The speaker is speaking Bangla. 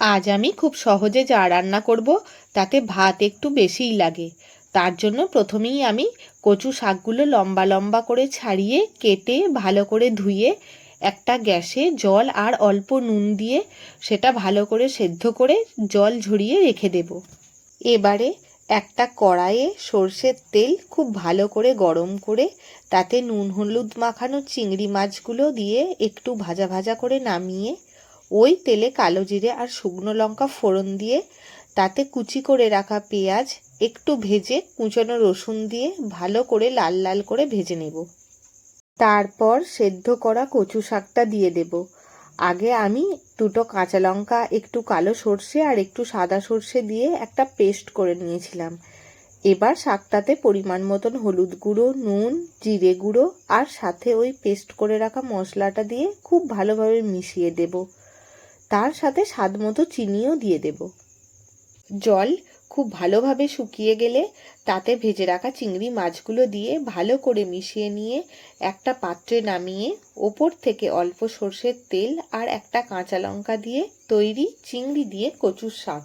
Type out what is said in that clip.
আজ আমি খুব সহজে যা রান্না করব, তাতে ভাত একটু বেশিই লাগে। তার জন্য প্রথমেই আমি কচু শাকগুলো লম্বা লম্বা করে ছাড়িয়ে, কেটে, ভালো করে ধুয়ে, একটা গ্যাসে জল আর অল্প নুন দিয়ে সেটা ভালো করে সেদ্ধ করে জল ঝরিয়ে রেখে দেব। এবারে একটা কড়াইয়ে সর্ষের তেল খুব ভালো করে গরম করে, তাতে নুন হলুদ মাখানো চিংড়ি মাছগুলো দিয়ে একটু ভাজা ভাজা করে নামিয়ে ওই তেলে কালো জিরে আর শুকনো লঙ্কা ফোড়ন দিয়ে তাতে কুচি করে রাখা পেঁয়াজ একটু ভেজে কুচনো রসুন দিয়ে ভালো করে লাল লাল করে ভেজে নেব। তারপর সেদ্ধ করা কচু শাকটা দিয়ে দেব। আগে আমি দুটো কাঁচা লঙ্কা, একটু কালো সর্ষে আর একটু সাদা সর্ষে দিয়ে একটা পেস্ট করে নিয়েছিলাম। এবার শাকটাতে পরিমাণ মতন হলুদ গুঁড়ো, নুন, জিরে গুঁড়ো আর সাথে ওই পেস্ট করে রাখা মশলাটা দিয়ে খুব ভালোভাবে মিশিয়ে দেব। তার সাথে স্বাদ মতো চিনিও দিয়ে দেব। জল খুব ভালোভাবে শুকিয়ে গেলে তাতে ভেজে রাখা চিংড়ি মাছগুলো দিয়ে ভালো করে মিশিয়ে নিয়ে একটা পাত্রে নামিয়ে ওপর থেকে অল্প সর্ষের তেল আর একটা কাঁচা লঙ্কা দিয়ে তৈরি চিংড়ি দিয়ে কচুর শাক।